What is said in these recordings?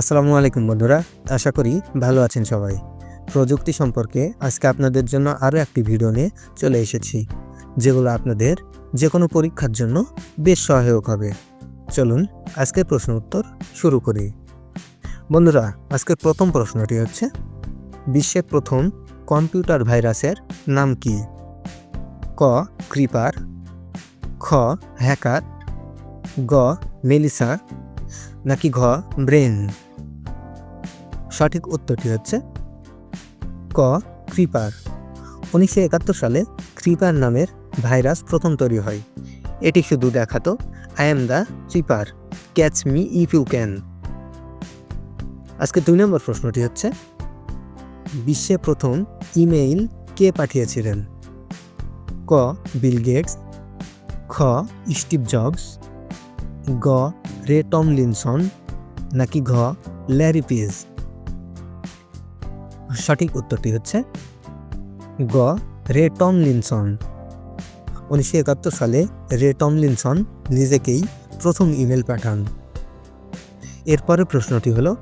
আসসালামু আলাইকুম বন্ধুরা, আশা করি ভালো আছেন সবাই। প্রযুক্তি সম্পর্কে আজকে আপনাদের জন্য আরও একটি ভিডিও নিয়ে চলে এসেছি, যেগুলো আপনাদের যে কোনো পরীক্ষার জন্য বেশ সহায়ক হবে। চলুন আজকের প্রশ্ন উত্তর শুরু করি। বন্ধুরা, আজকের প্রথম প্রশ্নটি হচ্ছে, বিশ্বের প্রথম কম্পিউটার ভাইরাসের নাম কি? ক, ক্রিপার, খ, হ্যাকার, গ, মেলিসা, নাকি ঘ ব্রেন সঠিক উত্তরটি হচ্ছে ক, ক্রিপার। উনিশশো একাত্তর সালে ক্রিপার নামের ভাইরাস প্রথম তৈরি হয়। এটি শুধু দেখাতো I am the creeper catch me if you can আজকে দুই নম্বর প্রশ্নটি হচ্ছে, বিশ্বে প্রথম ইমেইল কে পাঠিয়েছিলেন? ক, বিল গেটস। খ, স্টিভ জবস। গ, রে টমলিনসন। নাকি ঘ, ল্যারি পিজ? সঠিক উত্তরটি হচ্ছে গ, রে টমলিনসন। উনিশশো একাত্তর সালে রে টমলিনসন নিজেকেই প্রথম ইমেল পাঠান। এরপরে প্রশ্নটি হলো,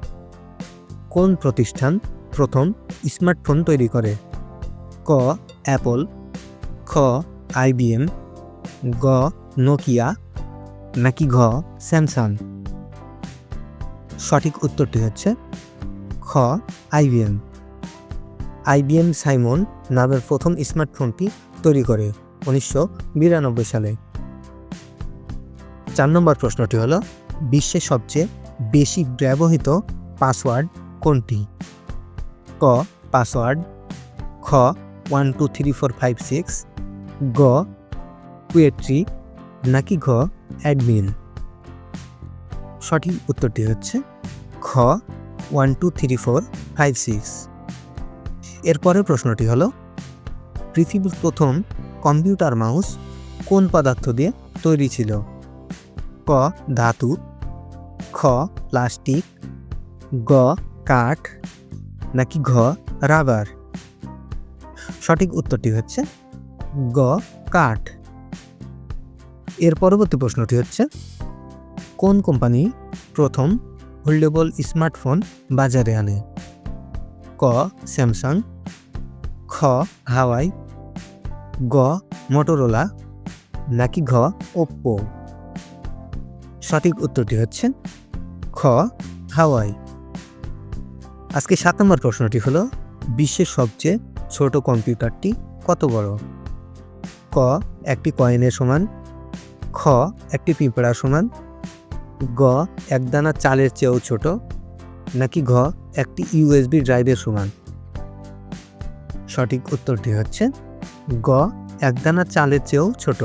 কোন প্রতিষ্ঠান প্রথম স্মার্টফোন তৈরি করে? ক, অ্যাপল, খ আইবিএম গ, নোকিয়া, নাকি ঘ, স্যামসাং? সঠিক উত্তরটি হচ্ছে খ আইবিএম আইবিএম সাইমন নামের প্রথম স্মার্টফোনটি তৈরি করে উনিশশো বিরানব্বই সালে। চার নম্বর প্রশ্নটি হলো, বিশ্বের সবচেয়ে বেশি ব্যবহৃত পাসওয়ার্ড কোনটি? ক, পাসওয়ার্ড, খ, one two three four five six, গ, কুয়েট্রি, নাকি ঘ, অ্যাডমিন? সঠিক উত্তরটি হচ্ছে, খ, one two three four five six. এরপরের প্রশ্নটি হলো, পৃথিবীর প্রথম কম্পিউটার মাউস কোন পদার্থ দিয়ে তৈরি ছিল? ক, ধাতু, খ, প্লাস্টিক, গ, কাঠ, নাকি ঘ, রাবার? সঠিক উত্তরটি হচ্ছে গ, কাঠ। এর পরবর্তী প্রশ্নটি হচ্ছে, কোন কোম্পানি প্রথম হোল্ডেবল স্মার্টফোন বাজারে আনে? ক, স্যামসাং খ, হাওয়াই, গ, মোটোরোলা, নাকি ঘ, ওপ্পো? সঠিক উত্তরটি হচ্ছে খ, হাওয়াই। আজকে সাত নম্বর প্রশ্নটি হলো, বিশ্বের সবচেয়ে ছোট কম্পিউটারটি কত বড়? ক, একটি কয়েনের সমান, খ, একটি পিঁপড়া সমান, গ, একদানা চালের চেয়েও ছোট, নাকি ঘ, একটি ইউএসবি ড্রাইভের সমান? সঠিক উত্তরটি হচ্ছে গ, একদানা চালের চেয়েও ছোট।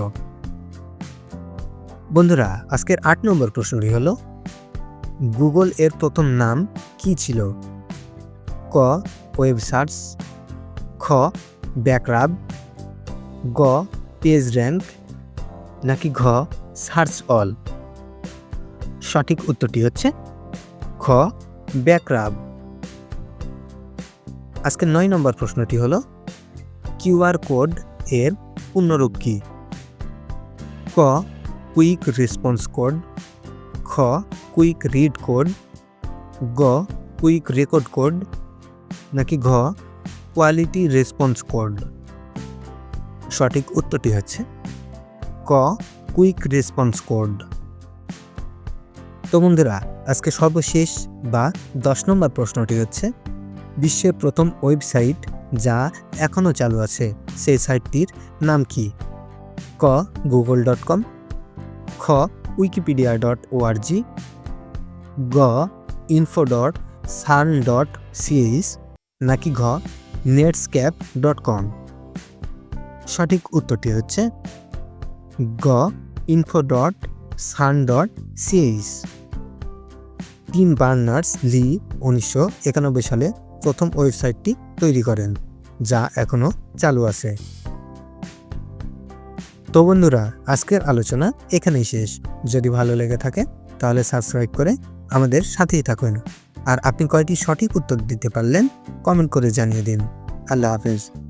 বন্ধুরা, আজকের আট নম্বর প্রশ্নটি হলো, গুগল এর প্রথম নাম কি ছিল? ক, ওয়েব সার্চ, খ, ব্যাকরাব, গ, পেজ র্যাঙ্ক, নাকি ঘ, সার্চ অল? সঠিক উত্তরটি হচ্ছে, খ, ব্যাকরাব। আজকে নয় নম্বর প্রশ্নটি হলো কিউআর কোড এর পূর্ণরূপ কি ক, কুইক রেসপন্স কোড। খ, কুইক রিড কোড। গ, কুইক রেকর্ড কোড। নাকি ঘ, কোয়ালিটি রেসপন্স কোড। সঠিক উত্তরটি হচ্ছে, ক, কুইক রেসপন্স কোড। তো বন্ধুরা, আজকে সর্বশেষ বা দশ নম্বর প্রশ্নটি হচ্ছে বিশ্বের প্রথম ওয়েবসাইট যা এখনও চালু আছে। সেই সাইটটির নাম কি? ক, গুগল ডট কম। খ, উইকিপিডিয়া ডট ওআরজি। গ, info dot CERN dot CH নাকি ঘ, নেটস্ক্যাপ ডট কম। সঠিক উত্তরটি হচ্ছে গ, info dot CERN dot CH. Tim Berners Lee উনিশশো একানব্বই সালে প্রথম ওয়েবসাইটটি তৈরি করেন, যা এখনও চালু আছে। তো বন্ধুরা, আজকের আলোচনা এখানেই শেষ। যদি ভালো লেগে থাকে, তাহলে সাবস্ক্রাইব করে আমাদের সাথেই থাকুন। আর আপনি কয়টি সঠিক উত্তর দিতে পারলেন, কমেন্ট করে জানিয়ে দিন। আল্লাহ হাফেজ।